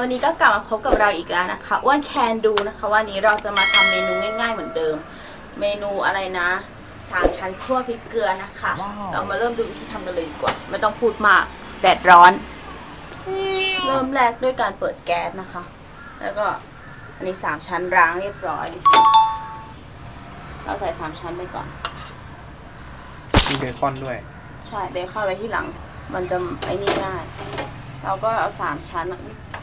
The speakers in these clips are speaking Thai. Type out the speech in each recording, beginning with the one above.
วันนี้ก็กลับมาพบกับเราอีกแล้วนะคะอ้วนแคนดูนะคะวันนี้เราจะมาทำเมนูง่ายๆเหมือนเดิม เมนูอะไรนะสามชั้นคั่วพริกเกลือนะคะ เรามาเริ่มดูวิธีทำกันเลยดีกว่า ไม่ต้องพูดมากแดดร้อน เริ่มแรกด้วยการเปิดแก๊สนะคะ แล้วก็อันนี้สามชั้นล้างเรียบร้อย เราใส่สามชั้นไปก่อนมีเบคอนด้วย ใช่เบคอนไว้ที่หลัง มันจะไอ้นี่ง่ายเราก็เอาสามชั้น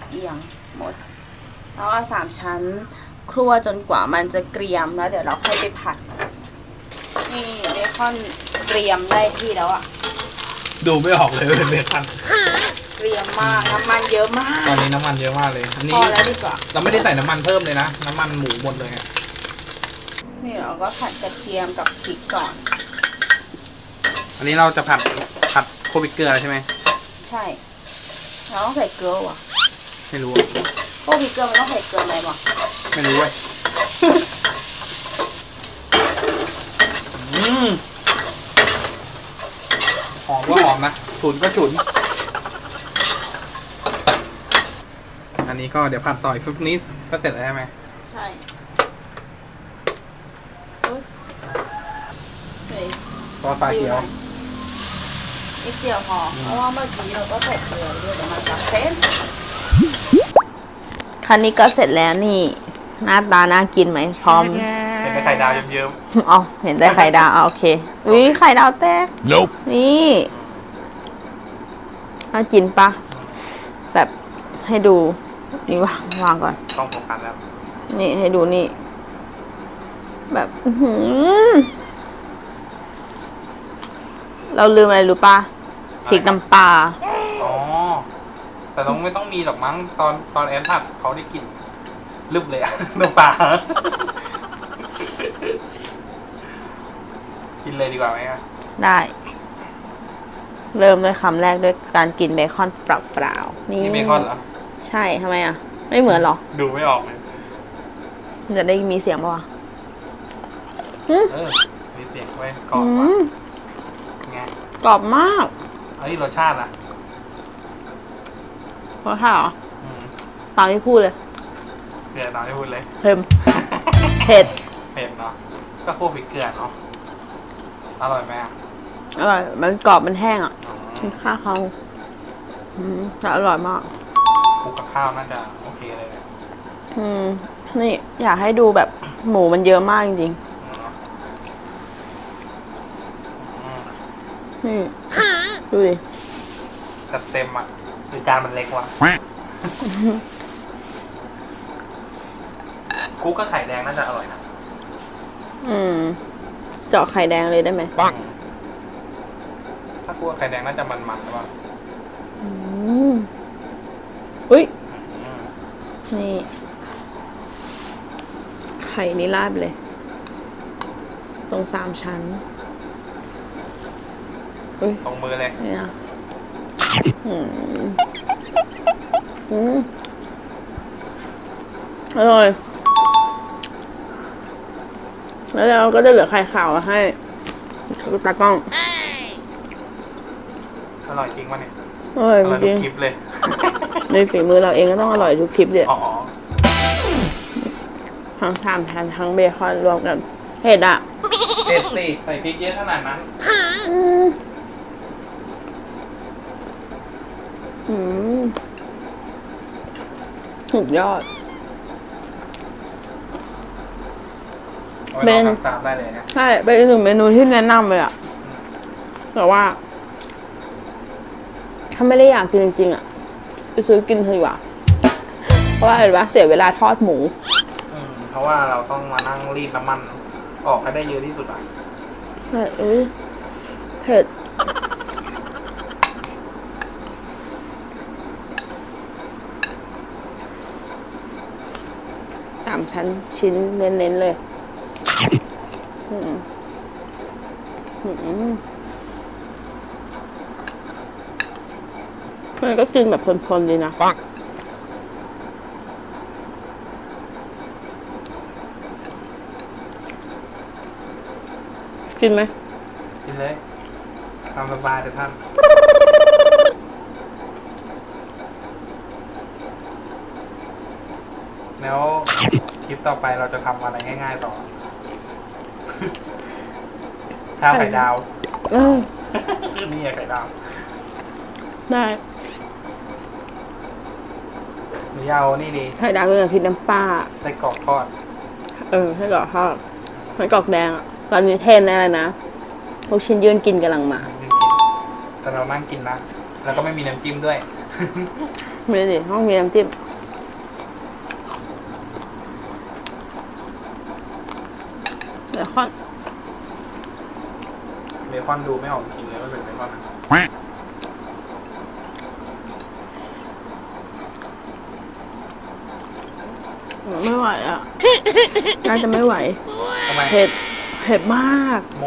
เอียงหมด แล้วเอาสามชั้นครัวจนกว่ามันจะเกรียมแล้ว เดี๋ยวเราค่อยไปผัด นี่เบคอนเกรียมได้ที่แล้วอะดูไม่ออกเลยว่าเป็นเบคอนเกรียมมากน้ำมันเยอะมากตอนนี้น้ำมันเยอะมากเลยอันพนี้อแล้วดีกว่า เราไม่ได้ใส่น้ำมันเพิ่มเลยนะ น้ำมันหมูหมดเลยอะนี่เราก็ผัดกระเทียมกับพริกก่อน อันนี้เราจะผัดผัดโคบิเกลือใช่ไหมใช่ เราต้องใส่เกลือว่ะ ไม่รู้อะพวกพริกเกลือมันต้องใส่เกลือไหมวะไม่รู้เว้ยอืมหอมก็หอมนะฉุนก็ฉุน อันนี้ก็เดี๋ยวผัดต่ออีกสักนิดก็เสร็จแล้วใช่ไหมใช่อุ๊ยเฮ้ยซอสฟ้าเขียว นิดเดียวพอเพราะว่าเมื่อกี้เราก็ใส่เกลือไปด้วยเดี๋ยวมันจะเค็ม คันนี้ก็เสร็จแล้วนี่ หน้าตาน่ากินไหมพร้อม เห็นแต่ไข่ดาวเยิ้มอ๋อเห็นแต่ไข่ดาวอะโอเคอุ้ยไข่ดาวแตก Nope. นี่น่ากินปะแบบให้ดู นี่วางวางก่อน ๆต้องโฟกัสแล้วนี่ให้ดูนี่ แบบอื้อหือเราลืมอะไรรู้ปะพริกน้ำปลาอ๋อ แต่ต้องไม่ต้องมีหรอกมั้งตอนตอนแอนผัดเขาได้กลิ่นลึบเลยอะน้ำปลากินเลยดีกว่าไหมอะได้ เริ่มด้วยคำแรกด้วยการกินเบคอนเปล่าๆนี่นี่เบคอนเหรอ ใช่ทำไมอะ ไม่เหมือนหรอดูไม่ออกเลย มันจะได้มีเสียงปะวะหึเออ มีเสียงไว้กรอบอืว่ะมไงกรอบมาก เอ้ยรสชาติล่ะ เพราะถ้าเหรออืมตามที่พูดเลยเดี๋ยวตามที่พูดเลยเค็มเผ็ดเผ็ดเนาะก็พวกพริกเกลือเนาะอร่อยไหมอะอร่อยมันกรอบมันแห้งอะอ๋อมันข้าวเขาอืมแต่อร่อยมาก คลุกกับข้าวน่าจะโอเคเลยนะอืม นี่อยากให้ดูแบบหมูมันเยอะมากจริงอืมๆนี่ดูดิจัดเต็มอะ หรือจานมันเล็กวะคุกกับไข่แดงน่าจะอร่อยนะอืม เจาะไข่แดงเลยได้ไหมปังถ้าคุกกับไข่แดงน่าจะมันๆหรือเปล่าอืมอุ้ยอืมนี่ ไข่นี่ราดไปเลย ตรงสามชั้นอุ้ยตรงมือเลยนี่นะอืม อืมอร่อย แล้วเราก็จะเหลือไข่ขาวมาให้ตากล้องอร่อยจริงวะเนี่ยอร่อยอร่อยจทุริกงคลิปเลย ในฝีมือเราเองก็ต้องอร่อยทุกคลิปเลยอ๋อทั้งสามชั้นทั้งเบคอนรวมกันเผ็ดอะเผ็ดสิใส่พริกเยอะขนาดนั้น อืมอืม สุดยอดเอาไปลองทำตามได้เลยนะใช่เป็นอีกหนึ่งเมนูที่แนะนำเลยอะแต่ว่า ถ้าไม่ได้อยากกินจริงๆอะไปซื้อกินเถอะดีกว่าเพราะว่าอะไรรู้ปะเสียเวลาทอดหมู อืมเพราะว่าเราต้องมานั่งรีดน้ำมัน ออกให้ได้เยอะที่สุดอะใช่เอ้ยเผ็ดามชั้นชิ้นเน้นๆเลยอืมอืมมันก็กินแบบเพลินๆดีนะกินไหมกินเลยตามสบายเถอะท่าน แล้วคลิปต่อไปเราจะทำอะไรง่าย ๆ ต่อข้าวไข่ดาว เออ นี่ไงไข่ดาวได้หรือยาวนี่ดีไข่ดาวกับพริกน้ำปลาไส้กรอกทอด เออไส้กรอกทอดไส้กรอกแดงอะตอนนี้เทรนอะไรนะลูกชิ้นยืนกินกำลังมาไม่กินแต่เรานั่งกินนะ แล้วก็ไม่มีน้ำจิ้มด้วย ไม่ได้ดิต้องมีน้ำจิ้ม เดี๋ยวค่อนเบคอนดูไม่ออกจริงเลยว่าเป็นเบคอนอะไม่ไหวอะ น่าจะไม่ไหว ทำไมเผ็ด เผ็ดมาก โม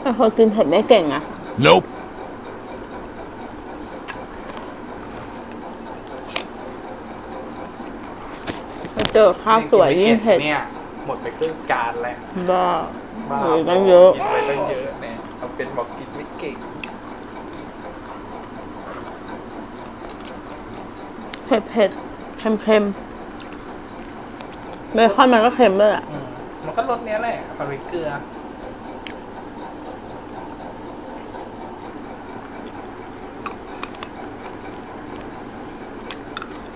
แต่คนกินเผ็ดไม่เก่งอะ Nope. เจอข้าวสวยยิ่งเผ็ดเนี่ยหมดไปครึ่งจานแล้วบ้าบ้าเออตั้งเยอะกินไปตั้งเยอะเนี่ยเอาเป็นบอกกินไม่เก่งเผ็ดเผ็ดเค็มเค็มเบคอนมันก็เค็มด้วยแหละอืมมันก็รสเนี้ยแหละเอาไปเกลือ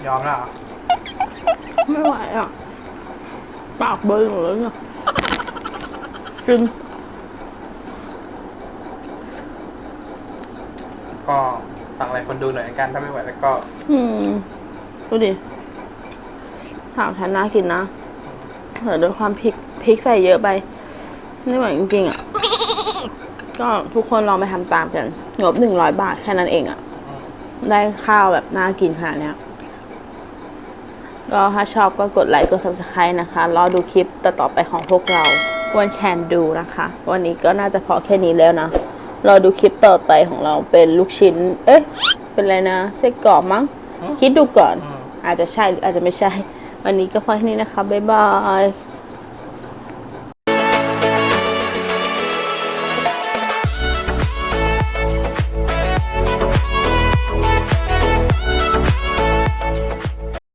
ยอมแล้วเหรอ ไม่ไหวอะ ปากเบิร์หมดแล้วเนี่ยกินก็ฟังอะไรคนดูหน่อยละกันถ้าไม่ไหวแล้วก็อืมดูดิถามฉันน่ากินนะแต่ด้วยความพริกพริกใส่เยอะไป ไม่ไหวจริงๆอะ ก็ทุกคนลองไปทำตามกัน งบหนึ่งร้อยบาทแค่นั้นเองอะอืมได้ข้าวแบบน่ากินขนาดเนี้ย ก็ถ้าชอบก็กดไลค์กด subscribe นะคะ รอดูคลิปต่อๆไปของพวกเราวันแคนดูนะคะ วันนี้ก็น่าจะพอแค่นี้แล้วนะ รอดูคลิปต่อไปของเราเป็นลูกชิ้น เอ๊ะ เป็นอะไรนะไส้กรอกมั้ง คิดดูก่อนอืมอาจจะใช่หรืออาจจะไม่ใช่ วันนี้ก็พอแค่นี้นะคะ บ๊ายบาย